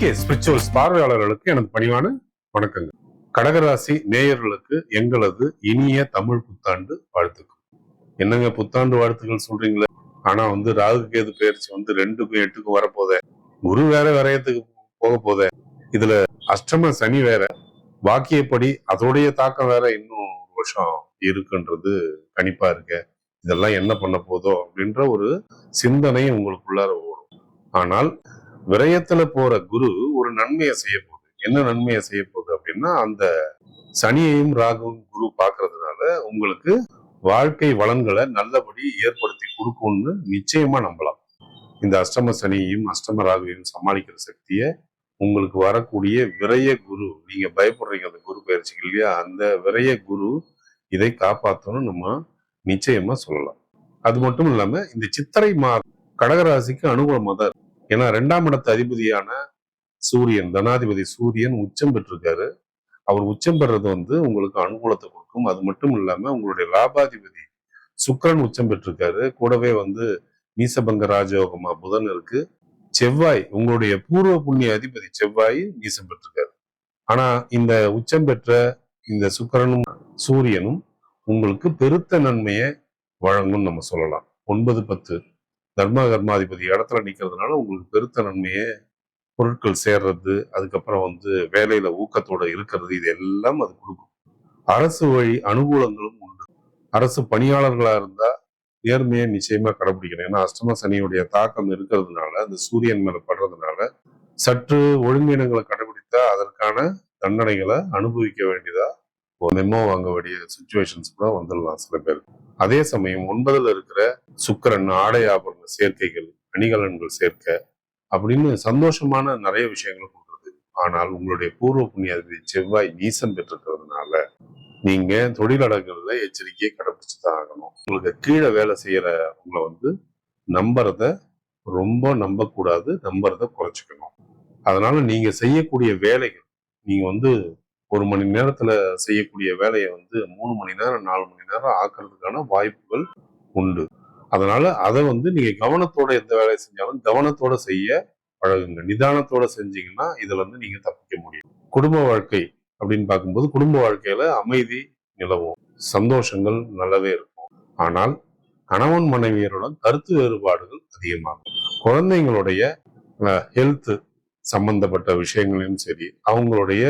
K spirituals பார்வையாளர்களுக்கு எனது பணிவான வணக்கங்கள். கடகராசி நேயர்களுக்கு எங்களது இனிய தமிழ் புத்தாண்டு வாழ்த்துக்கள். என்னங்க புத்தாண்டு வாழ்த்துக்கள் சொல்றீங்களே? ஆனா வந்து ராகு கேது பயிற்சி வந்து ரெண்டுக்கும் எட்டுக்கும் வரப்போதே. குரு வேற வரையத்துக்கு போக போதே. இதுல அஷ்டம சனி வேற. வாக்கியப்படி அதோடைய தாக்கம் வேற இன்னும் ஒரு வருஷம் இருக்குன்றது கணிப்பா இருக்க. இதெல்லாம் என்ன பண்ண போதோ அப்படின்ற ஒரு சிந்தனை உங்களுக்குள்ளார ஓடும். ஆனால் விரயத்துல போற குரு ஒரு நன்மையை செய்ய போகுது. என்ன நன்மையை செய்ய போகுது அப்படின்னா அந்த சனியையும் ராகுவும் குரு பாக்குறதுனால உங்களுக்கு வாழ்க்கை வளங்களை நல்லபடி ஏற்படுத்தி கொடுக்கும்னு நிச்சயமா நம்பலாம். இந்த அஷ்டம சனியையும் அஷ்டம ராகுவையும் சமாளிக்கிற சக்தியை உங்களுக்கு வரக்கூடிய விரய குரு நீங்க பயப்படுறீங்க அந்த குரு பயிற்சிக்கு இல்லையா? அந்த விரய குரு இதை காப்பாற்றணும் நம்ம நிச்சயமா சொல்லலாம். அது மட்டும் இல்லாம இந்த சித்திரை மா கடகராசிக்கு அனுகூலமா தான் ஏன்னா ரெண்டாம் இடத்து அதிபதியான சூரியன் தனாதிபதி சூரியன் உச்சம் பெற்றிருக்காரு. அவர் உச்சம் பெறது வந்து உங்களுக்கு அனுகூலத்தை கொடுக்கும். அது மட்டும் இல்லாம உங்களுடைய லாபாதிபதி சுக்கிரன் உச்சம் பெற்றிருக்காரு. கூடவே வந்து நீசபங்க ராஜயோகமா புதன் இருக்கு. செவ்வாய் உங்களுடைய பூர்வ புண்ணிய அதிபதி செவ்வாய் நீசம் பெற்றிருக்காரு. ஆனா இந்த உச்சம் பெற்ற இந்த சுக்கிரனும் சூரியனும் உங்களுக்கு பெருத்த நன்மையை வழங்கும் நம்ம சொல்லலாம். ஒன்பது பத்து. தர்ம கர்மாதிபதி இடத்துல நிற்கிறதுனால உங்களுக்கு பெருத்த நன்மையை. பொருட்கள் சேர்றது அதுக்கப்புறம் வந்து வேலையில ஊக்கத்தோட இருக்கிறது இது எல்லாம் அது கொடுக்கும். அரசு வழி அனுகூலங்களும் உண்டு. அரசு பணியாளர்களா இருந்தா நேர்மையை நிச்சயமா கடைபிடிக்கணும். ஏன்னா அஷ்டம சனியுடைய தாக்கம் இருக்கிறதுனால அந்த சூரியன் மேல படுறதுனால சற்று ஒழுங்கீனங்களை கடைபிடித்தா அதற்கான தண்டனைகளை அனுபவிக்க வேண்டியதா மெமோ வாங்க வேண்டிய சுச்சுவேஷன்ஸ் கூட வந்துடலாம் சில பேர். அதே சமயம் ஒன்பதுல இருக்கிற சுக்கிரன் ஆடை ஆபரண சேர்க்கைகள் அணிகலன்கள் சேர்க்க அப்படின்னு சந்தோஷமான நிறைய விஷயங்களை கொடுக்குறது. ஆனால் உங்களுடைய பூர்வ புண்ணியாதிபதி செவ்வாய் நீசம் பெற்றிருக்கிறதுனால நீங்க தொழிலாளர்கள்ல எச்சரிக்கையை கடைபிடிச்சு தான் ஆகணும். உங்களுக்கு கீழே வேலை செய்யற உங்களை வந்து நம்புறத ரொம்ப நம்பக்கூடாது நம்புறத குறைச்சிக்கணும். அதனால நீங்க செய்யக்கூடிய வேலைகள் நீங்க வந்து ஒரு மணி நேரத்துல செய்யக்கூடிய வேலையை வந்து மூணு மணி நேரம் நாலு மணி நேரம் ஆக்குறதுக்கான வாய்ப்புகள் உண்டு. அதனால அதை வந்து நீங்க கவனத்தோட எந்த வேலையை செஞ்சாலும் கவனத்தோட செய்ய பழகுங்க. நிதானத்தோட செஞ்சீங்கன்னா இதுல இருந்து நீங்க தப்பிக்க முடியும். குடும்ப வாழ்க்கை அப்படின்னு பார்க்கும்போது குடும்ப வாழ்க்கையில அமைதி நிலவும். சந்தோஷங்கள் நல்லாவே இருக்கும். ஆனால் கணவன் மனைவியருடன் கருத்து வேறுபாடுகள் அதிகமாகும். குழந்தைங்களுடைய ஹெல்த் சம்பந்தப்பட்ட விஷயங்களையும் சரி அவங்களுடைய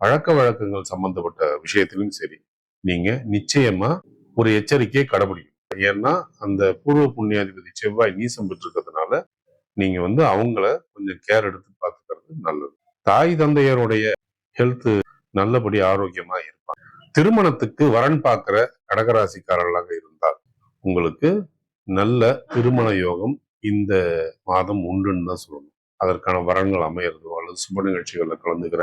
பழக்க வழக்கங்கள் சம்பந்தப்பட்ட விஷயத்திலும் சரி நீங்க நிச்சயமா ஒரு எச்சரிக்கையை கடைபிடிக்கணும். ஏன்னா அந்த பூர்வ புண்ணியாதிபதி செவ்வாய் நீசம் பெற்றிருக்கிறதுனால நீங்க வந்து அவங்கள கொஞ்சம் கேர் எடுத்து பார்த்துக்கிறது நல்லது. தாய் தந்தையருடைய ஹெல்த் நல்லபடி ஆரோக்கியமா இருப்பாங்க. திருமணத்துக்கு வரன் பார்க்கிற கடகராசிக்காரர்களாக இருந்தால் உங்களுக்கு நல்ல திருமண யோகம் இந்த மாதம் உண்டுன்னு தான் சொல்லணும். அதற்கான வரன்கள் அமையறதோ அல்லது சுப நிகழ்ச்சிகளில் கலந்துக்கிற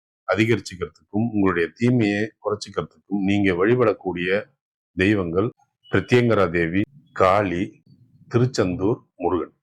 அதிகரிச்சுக்கிறதுக்கும் உங்களுடைய தீமையை குறைச்சிக்கிறதுக்கும் நீங்க வழிபடக்கூடிய தெய்வங்கள் பிரத்யங்கரா தேவி காளி திருச்செந்தூர் முருகன்.